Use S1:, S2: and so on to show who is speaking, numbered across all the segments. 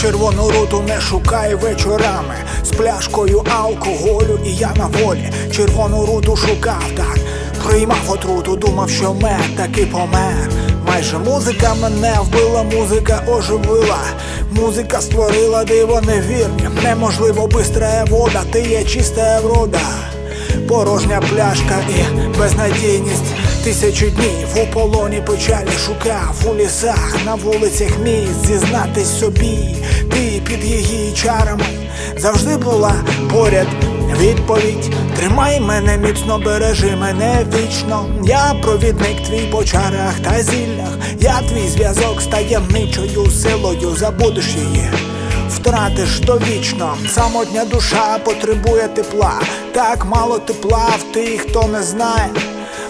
S1: Червону руту не шукай вечорами з пляшкою алкоголю, і я на волі. Червону руту шукав так, приймав отруту, думав, що мер таки помер. Майже музика мене вбила, музика оживила, музика створила диво невірнім. Неможливо бистра вода, ти є чиста врода. Порожня пляшка і безнадійність Тисячу днів у полоні печалі шукав у лісах, на вулицях міст зізнатись собі, ти під її чарами завжди була поряд. Відповідь тримай мене міцно, бережи мене вічно. Я провідник твій по чарах та зіллях. Я твій зв'язок з таємничою силою, забудеш її втратиш довічно. Самотня душа потребує тепла. Так мало тепла в тих, хто не знає.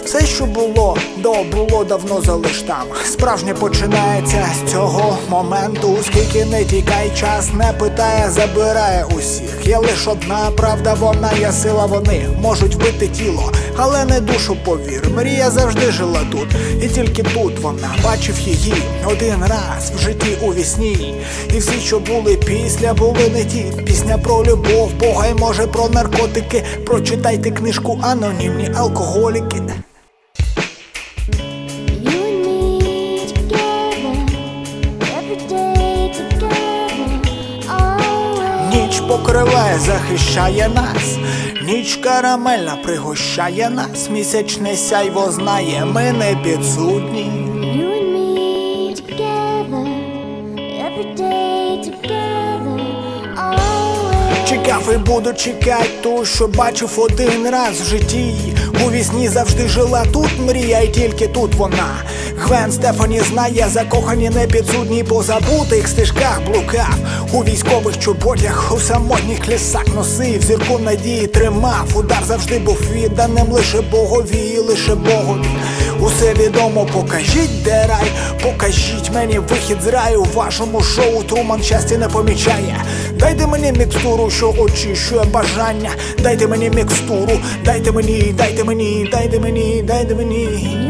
S1: Все, що було, до було давно залиш там. Справжнє починається з цього моменту. Скільки не тікай, час не питає, забирає усіх. Є лиш одна правда, вона є сила, вони можуть вбити тіло, але не душу повір. Мрія завжди жила тут, і тільки тут вона бачив її один раз в житті у вісні. І всі, що були після, були не ті. Пісня про любов, Бога й може про наркотики. Прочитайте книжку анонімні алкоголіки. Ніч покриває, захищає нас. Ніч карамельна пригощає нас. Місячне сяйво знає, ми не підсудні.
S2: You and me together, every day together, always.
S1: Чекав і буду чекать ту, що бачив один раз в житті. У вісні завжди жила тут мрія, і тільки тут вона. Гвен Стефані знає, закохані непідсудні по забутих стежках блукав. У військових чоботях, у самотніх лісах носив, зірку надії тримав. Удар завжди був відданим лише Богові, лише Богові. Усе відомо, покажіть, де рай, покажіть мені вихід з раю. Вашому шоу Труман щастя не помічає. Дайте мені мікстуру, що очищує бажання. Дайте мені мікстуру, дайте мені, дайте мені, дайте мені, дайте мені.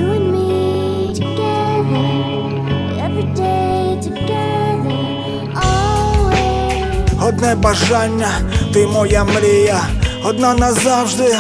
S1: Одне бажання, ти моя мрія, одна назавжди.